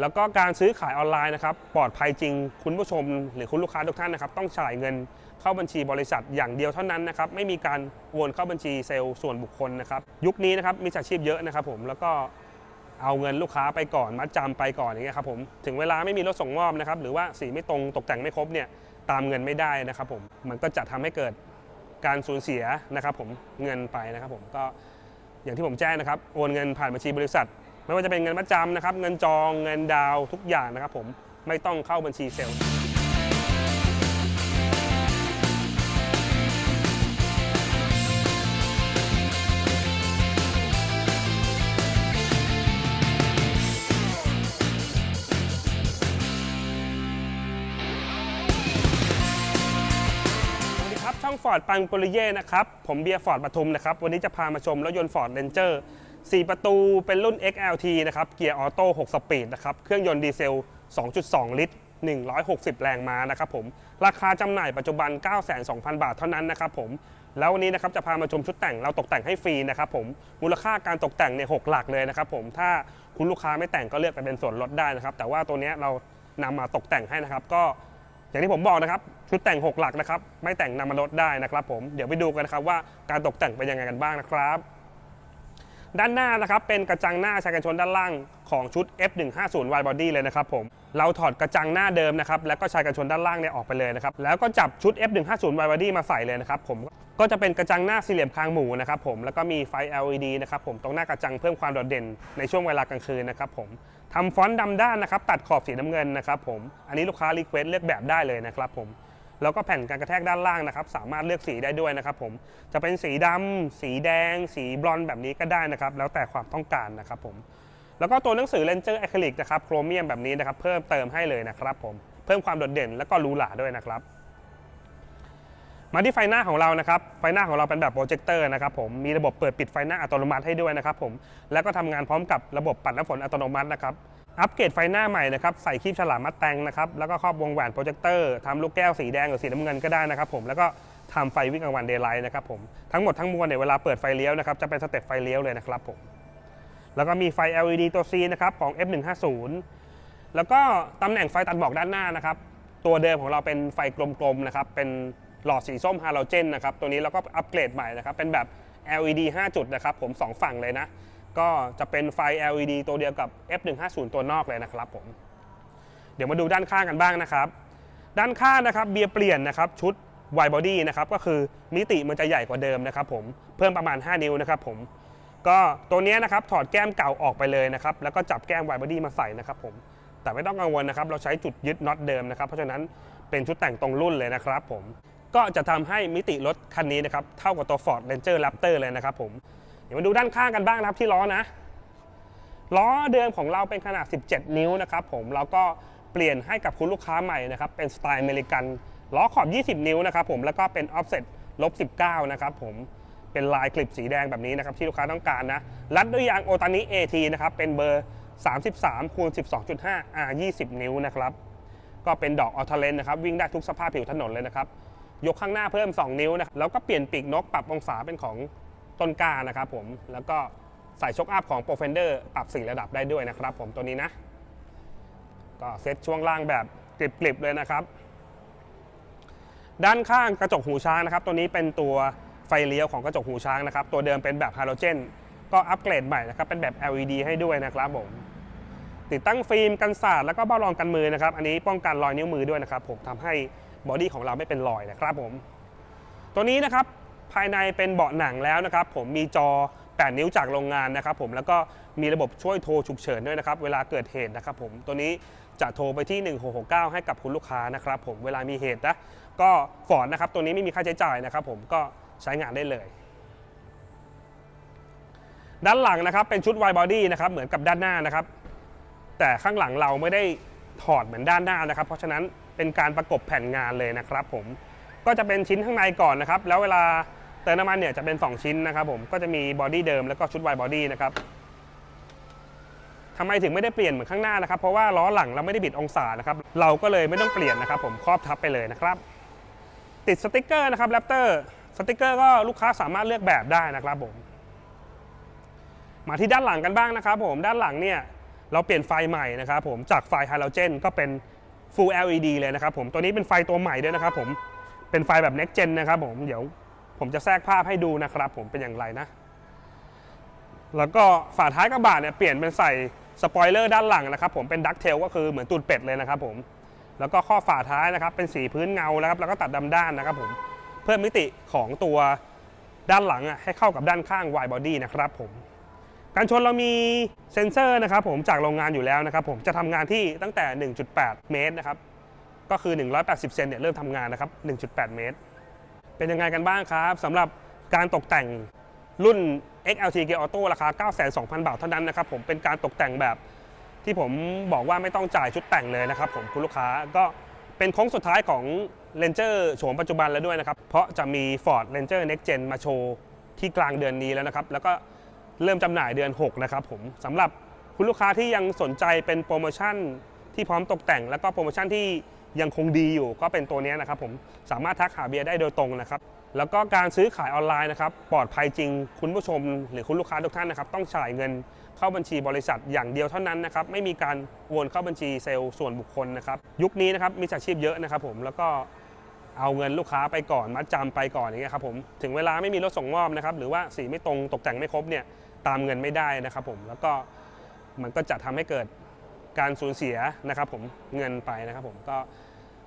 แล้วก็การซื้อขายออนไลน์นะครับปลอดภัยจริงคุณผู้ชม หรือคุณลูกค้าทุกท่านนะครับต้องจ่ายเงินเข้าบัญชีบริษัทอย่างเดียวเท่านั้นนะครับไม่มีการโอนเข้าบัญชีเซลล์ส่วนบุคคลนะครับยุคนี้นะครับมีอาชีพเยอะนะครับ ผมแล้วก็เอาเงินลูกค้าไปก่อนมัดจำไปก่อนอย่างเงี้ยครับผมถึงเวลาไม่มีรถส่งมอบนะครับหรือว่าสีไม่ตรงตกแต่งไม่ครบเนี่ยตามเงินไม่ได้นะครับผมมันก็จะทำให้เกิดการสูญเสียนะครับผมเงินไปนะครับผมก็อย่างที่ผมแจ้งนะครับโอนเงินผ่านบัญชีบริษัท ไม่ว่าจะเป็นเงินมัดจำนะครับ เงินจองเงินดาวทุกอย่างนะครับผมไม่ต้องเข้าบัญชีเซลล์สวัสดีครับช่องฟอร์ดปังปุริเย่นะครับ ผมเบียร์ฟอร์ดปทุมนะครับ วันนี้จะพามาชมรถยนต์ฟอร์ดเรนเจอร์ 4 ประตูเป็นรุ่น XLT นะครับ เกียร์ออโต้ 6 สปีดนะครับ เครื่องยนต์ดีเซล 2.2 ลิตร 160 แรงม้านะครับผม ราคาจำหน่ายปัจจุบัน 92,000 บาทเท่านั้นนะครับผม แล้ววันนี้นะครับจะพามาชมชุดแต่งเราตกแต่งให้ฟรีนะครับผม มูลค่าการตกแต่งเนี่ยหกหลักเลยนะครับผม ถ้าคุณลูกค้าไม่แต่งก็เลือกไปเป็นส่วนลดได้นะครับ แต่ว่าตัวนี้เรานำมาตกแต่งให้นะครับ ก็อย่างที่ผมบอกนะครับชุดแต่ง 6 หลักนะครับ ไม่แต่งนำมาลดได้นะครับผม เดี๋ยวไปดูกันนะครับว่าการตกแต่งเป็นยังไงกันบ้างนะครับ ด้านหน้านะครับเป็นกระจังหน้าชายกันชนด้านล่างของชุด F150 Wide Body เลยนะครับผมเราถอดกระจังหน้าเดิมนะครับแล้วก็ชายกันชนด้านล่างเนี่ยออกไปเลยนะครับแล้วก็จับชุด F150 Wide Body มาใส่เลยนะครับผมก็จะเป็นกระจังหน้าสี่เหลี่ยมคางหมูนะครับผมแล้วก็มีไฟ LED นะครับผมตรงหน้ากระจังเพิ่มความโดดเด่นในช่วงเวลากลางคืนนะครับผมทำฟอนต์ดำด้านนะครับตัดขอบสีน้ำเงินนะครับผมอันนี้ลูกค้ารีเควสเลือกแบบได้เลยนะครับผม แล้วก็แผ่นการกระแทกด้านล่างนะครับ สามารถเลือกสีได้ด้วยนะครับผม จะเป็นสีดำสีแดง สีบลอนด์แบบนี้ก็ได้นะครับ แล้วแต่ความต้องการนะครับผม แล้วก็ตัวหนังสือเลนเจอร์อะคริลิกนะครับ โครเมียมแบบนี้นะครับ เพิ่มเติมให้เลยนะครับผม เพิ่มความโดดเด่นแล้วก็รูหราด้วยนะครับ มาที่ไฟหน้าของเรานะครับไฟหน้าของเราเป็นแบบโปรเจคเตอร์นะครับผมมีระบบเปิดปิดไฟหน้าอัตโนมัติให้ด้วยนะครับผมแล้วก็ทำงานพร้อมกับระบบปัดน้ำฝนอัตโนมัตินะครับอัปเกรดไฟหน้าใหม่นะครับใส่ครีบฉลามมัดแตงนะครับแล้วก็ครอบวงแหวนโปรเจคเตอร์ทำลูกแก้วสีแดงหรือสีน้ำเงินก็ได้นะครับผมแล้วก็ทำไฟวิ่งกลางวันเดย์ไลท์นะครับผมทั้งหมดทั้งมวลเนี่ยเวลาเปิดไฟเลี้ยวนะครับจะเป็นสเต็ปไฟเลี้ยวเลยนะครับผมแล้วก็มีไฟ LED ตัว C นะครับของ F150 แล้วก็ตำแหน่งไฟตัดหมอกด้านหน้านะครับตัวเดิมของเราเป็นไฟกลมๆนะครับเป็น หลอดสีส้มฮาโลเจนนะครับตัวนี้เราก็อัปเกรดใหม่นะครับเป็นแบบ LED 5 จุดนะครับผม 2 ฝั่งเลยนะ ก็จะเป็นไฟ LED ตัวเดียวกับ F150 ตัวนอกเลยนะครับผม เดี๋ยวมาดูด้านข้างกันบ้างนะครับ ด้านข้างนะครับเบียร์เปลี่ยนนะครับชุด wide body นะครับก็คือมิติมันจะใหญ่กว่าเดิมนะครับผมเพิ่มประมาณ 5 นิ้วนะครับผมก็ตัวนี้นะครับถอดแก้มเก่าออกไปเลยนะครับแล้วก็จับแก้ม wide body มาใส่นะครับผมแต่ไม่ต้องกังวลนะครับเราใช้จุดยึดน็อตเดิมนะครับเพราะฉะนั้นเป็นชุดแต่งตรงรุ่นเลยนะครับผม ก็จะทำให้มิติรถคันนี้นะครับเท่ากับตัว Ford Ranger Raptor เลยนะครับผมเดี๋ยวมาดูด้านข้างกันบ้างนะครับที่ล้อนะล้อเดิมของเราเป็นขนาด 17 นิ้วนะครับผมแล้วก็เปลี่ยนให้กับคุณลูกค้าใหม่นะครับเป็นสไตล์อเมริกันล้อขอบ 20 นิ้วนะครับผมแล้วก็เป็น offset ลบ 19 นะครับผมเป็นลายกลิบสีแดงแบบนี้นะครับที่ลูกค้าต้องการนะรัดด้วยยางโอตานิ AT นะครับเป็นเบอร์ 33คูณ12.5 R 20 นิ้วนะครับก็เป็นดอกออทเลนนะครับวิ่งได้ทุกสภาพผิวถนนเลยนะครับ ยกข้างหน้าเพิ่ม 2 นิ้วนะครับแล้วก็เปลี่ยนปีกนกปรับองศาเป็นของต้นกานะครับผมแล้วก็ใส่ช็อคอัพของ p r o f e n d e r ปรับ4ระดับได้ด้วยนะครับผมตัวนี้นะ ก็เซตช่วงล่างแบบกริบๆเลยนะครับ ด้านข้างกระจกหูช้างนะครับ ตัวนี้เป็นตัวไฟเลี้ยวของกระจกหูช้างนะครับ ตัวเดิมเป็นแบบฮาโลเจนก็อัปเกรดใหม่นะครับ เป็นแบบ LED ให้ด้วยนะครับผมติดตั้งฟิล์มกันสาดแล้วก็เบ้ารองกันมือนะครับ อันนี้ป้องกันรอยนิ้วมือด้วยนะครับผมทำให้ บอดี้ของเราไม่เป็นรอยนะครับผม ตัวนี้นะครับภายในเป็นเบาะหนังแล้วนะครับ ผมมีจอ 8 นิ้วจากโรงงานนะครับ ผมแล้วก็มีระบบช่วยโทรฉุกเฉินด้วยนะครับ เวลาเกิดเหตุนะครับ ผมตัวนี้จะโทรไปที่ 1669 ให้กับคุณลูกค้านะครับ ผมเวลามีเหตุนะก็ฟอร์ดนะครับตัวนี้ไม่มีค่าใช้จ่ายนะครับ ผมก็ใช้งานได้เลย ด้านหลังนะครับเป็นชุด wide body นะครับเหมือนกับด้านหน้านะครับ แต่ข้างหลังเราไม่ได้ถอดเหมือนด้านหน้านะครับ เพราะฉะนั้น เป็นการประกบแผ่นงานเลยนะครับผมก็จะเป็นชิ้นข้างในก่อนนะครับ แล้วเวลาเติมน้ำมันเนี่ยจะเป็น 2 ชิ้นนะครับผมก็จะมีบอดี้เดิมแล้วก็ชุด wide body นะครับทำไมถึงไม่ได้เปลี่ยนเหมือนข้างหน้านะครับ เพราะว่าล้อหลังเราไม่ได้บิดองศานะครับ เราก็เลยไม่ต้องเปลี่ยนนะครับ ผมครอบทับไปเลยนะครับ ติดสติกเกอร์นะครับแรปเตอร์สติกเกอร์ก็ลูกค้าสามารถเลือกแบบได้นะครับผมมาที่ด้านหลังกันบ้างนะครับ ผมด้านหลังเนี่ยเราเปลี่ยนไฟใหม่นะครับ ผมจากไฟไฮโลเจนก็เป็น Full LED เลยนะครับผมตัวนี้เป็นไฟตัวใหม่ด้วยนะครับผมเป็นไฟแบบ Next Gen นะครับผมเดี๋ยวผมจะแทรกภาพให้ดูนะครับผมเป็นอย่างไรนะ แล้วก็ฝาท้ายกระบะเนี่ยเปลี่ยนเป็นใส่สปอยเลอร์ด้านหลังนะครับผมเป็นดักเทลก็คือเหมือนตูดเป็ดเลยนะครับผมแล้วก็ข้อฝาท้ายนะครับเป็นสีพื้นเงานะครับแล้วก็ตัดดำด้านนะครับผมเพิ่มมิติของตัวด้านหลังอะให้เข้ากับด้านข้าง wide body นะครับผม การชนเรามีเซ็นเซอร์นะครับผมจากโรงงานอยู่แล้วนะครับผมจะทำงานที่ตั้งแต่ 1.8 เมตรนะครับก็คือ 180 เซนเนี่ยเริ่มทำงานนะครับ 1.8 เมตร เป็นยังไงกันบ้างครับสำหรับการตกแต่งรุ่น XLT Gear Auto ราคา 9,200 บาทเท่านั้นนะครับผมเป็นการตกแต่งแบบที่ผมบอกว่าไม่ต้องจ่ายชุดแต่งเลยนะครับผมคุณลูกค้าก็เป็นโค้งสุดท้ายของ Ranger โฉมปัจจุบันแล้วด้วยนะครับ เพราะจะมี Ford Ranger Next Gen มาโชว์ที่กลางเดือนนี้แล้วนะครับ แล้วก็ เริ่มจำหน่ายเดือน 6 นะครับผมสำหรับคุณลูกค้าที่ยังสนใจเป็นโปรโมชั่นที่พร้อมตกแต่ง แล้วก็โปรโมชั่นที่ยังคงดีอยู่ก็เป็นตัวนี้นะครับผมสามารถทักหาเบียร์ได้โดยตรงนะครับแล้วก็การซื้อขายออนไลน์นะครับปลอดภัยจริงคุณผู้ชม หรือคุณลูกค้าทุกท่านนะครับต้องจ่ายเงินเข้าบัญชีบริษัทอย่างเดียวเท่านั้นนะครับไม่มีการโอนเข้าบัญชีเซลล์ส่วนบุคคลนะครับยุคนี้นะครับมีอาชีพเยอะนะครับผมแล้วก็เอาเงินลูกค้าไปก่อนมัดจำไปก่อนอย่างเงี้ยครับผมถึงเวลาไม่มีรถส่งมอบนะครับหรือว่าสีไม่ตรงตกแต่งไม่ครบเนี่ย ตามเงินไม่ได้นะครับผมแล้วก็มันก็จะทำให้เกิดการสูญเสียนะครับผมเงินไปนะครับผมก็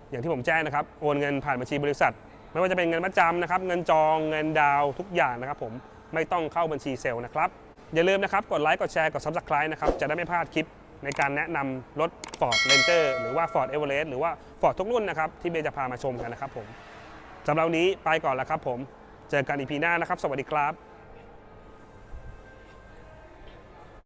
อย่างที่ผมแจ้งนะครับโอนเงินผ่านบัญชีบริษัท ไม่ว่าจะเป็นเงินมัดจำนะครับเงินจองเงินดาวทุกอย่างนะครับผมไม่ต้องเข้าบัญชีเซลล์นะครับอย่าลืมนะครับกดไลค์กดแชร์กด Subscribe นะครับจะได้ไม่พลาดคลิปในการแนะนำรถ Ford Ranger หรือว่า Ford Everest หรือว่า Ford ทุกรุ่นนะครับที่เบย์จะพามาชมกันนะครับผมสำหรับนี้ไปก่อนแล้วครับผม เจอกันอีพีหน้านะครับ สวัสดีครับ